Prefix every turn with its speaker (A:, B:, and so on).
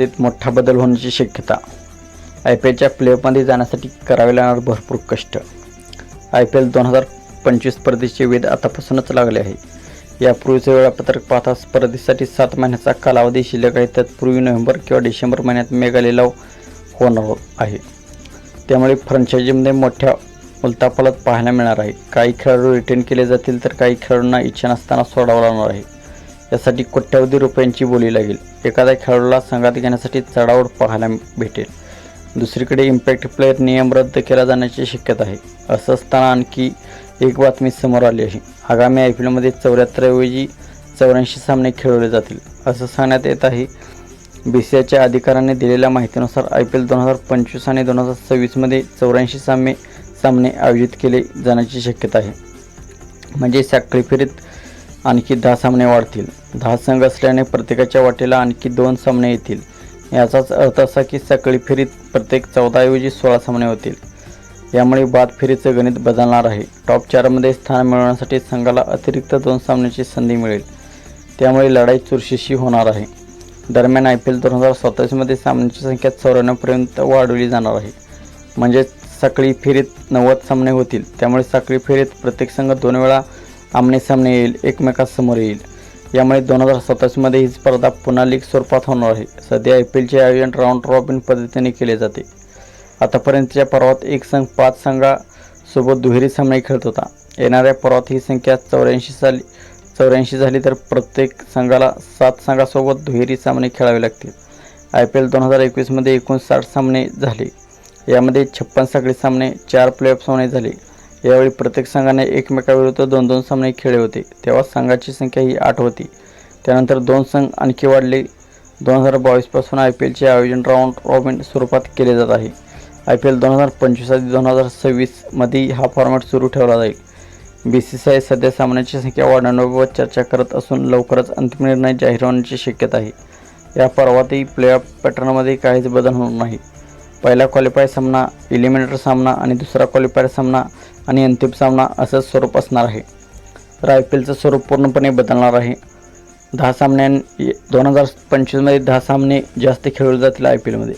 A: स्पर्धेत मोठा बदल होण्याची शक्यता. आय पी एलच्या प्लेऑफमध्ये जाण्यासाठी करावे लागणार भरपूर कष्ट. आय पी एल दोन हजार पंचवीस स्पर्धेचे वेध आतापासूनच लागले आहे. यापूर्वीचे वेळापत्रक पाहता स्पर्धेसाठी सात महिन्याचा कालावधी शिल्लक आहे. तत्पूर्वी नोव्हेंबर किंवा डिसेंबर महिन्यात मेगा लिलाव होणार आहे. त्यामुळे फ्रँचायझीमध्ये मोठ्या उलतापालत पाहायला मिळणार आहे. काही खेळाडू रिटेन केले जातील तर काही खेळाडूंना इच्छा नसताना सोडावं लागणार आहे. यासाठी कोट्यावधी रुपयांची बोली लागेल. एखाद्या खेळाडूला संघात घेण्यासाठी चढावड पाहायला भेटेल. दुसरीकडे इम्पॅक्ट प्लेअर नियम रद्द केला जाण्याची शक्यता आहे. असं असताना आणखी एक बातमी समोर आली आहे. आगामी आय पी एलमध्ये चौऱ्याहत्तरऐवजी चौऱ्याऐंशी सामने खेळवले जातील. असं सांगण्यात येत आहे. बी सी आयच्या अधिकाऱ्यांनी दिलेल्या माहितीनुसार आय पी एल दोन हजार पंचवीस आणि दोन हजार सव्वीसमध्ये चौऱ्याऐंशी सामने सामने आयोजित केले जाण्याची शक्यता आहे. म्हणजे साखळी फेरीत आणखी दहा सामने वाढतील. दहा संघ असल्याने प्रत्येकाच्या वाटेला आणखी दोन सामने येतील. याचाच अर्थ असा की सकाळी फेरीत प्रत्येक चौदाऐवजी सोळा सामने होतील. यामुळे बाद फेरीचं गणित बदलणार आहे. टॉप चारमध्ये स्थान मिळवण्यासाठी संघाला अतिरिक्त दोन सामन्याची संधी मिळेल. त्यामुळे लढाई चुरशीशी होणार आहे. दरम्यान आय पी एल दोन हजार सत्तावीसमध्ये सामन्यांची संख्या चौऱ्याण्णवपर्यंत वाढवली जाणार आहे. म्हणजे साखळी फेरीत नव्वद सामने होतील. त्यामुळे साखळी फेरीत प्रत्येक संघ दोन वेळा आमने सामने येईल एकमेकांसमोर येईल. यामुळे दोन हजार सत्तावीसमध्ये ही स्पर्धा पुन्हा लीग स्वरूपात होणार आहे. सध्या आय पी एलचे आयोजन राऊंड रॉबिन पद्धतीने केले जाते. आतापर्यंतच्या पर्वात एक संघ पाच संघासोबत दुहेरी सामने खेळत होता. येणाऱ्या पर्वात ही संख्या चौऱ्याऐंशी झाली चौऱ्याऐंशी झाली तर प्रत्येक संघाला सात संघासोबत दुहेरी सामने खेळावे लागतील. आय पी एल दोन हजार एकवीसमध्ये एकूण साठ सामने झाले. यामध्ये छप्पन साखळी सामने चार प्लेऑफ सामने झाले. यावेळी प्रत्येक संघाने एकमेकाविरुद्ध दोन दोन सामने खेळले होते. तेव्हा संघाची संख्या ही आठ होती. त्यानंतर दोन संघ आणखी वाढले. दोन हजार बावीसपासून आय पी एलचे आयोजन राऊंड रॉबिन स्वरूपात केले जात आहे. आय पी एल दोन हजार पंचवीस आधी दोन हजार सव्वीसमध्ये हा फॉर्मॅट सुरू ठेवला जाईल. बी सी सी आय सध्या सामन्याची संख्या वाढवण्याबाबत चर्चा करत असून लवकरच अंतिम निर्णय जाहीर होण्याची शक्यता आहे. या पर्वातही प्लेऑफ पॅटर्नमध्ये काहीच बदल होणार नाही. पहिला क्वालिफायर सामना इलिमिनेटर सामना आणि दुसरा क्वालिफायर सामना आणि अंतिम सामना असं स्वरूप असणार आहे. तर आय पी एलचं स्वरूप पूर्णपणे बदलणार आहे. दहा सामन्यां दोन हजार पंचवीसमध्ये दहा सामने जास्त खेळले जातील आय पी एलमध्ये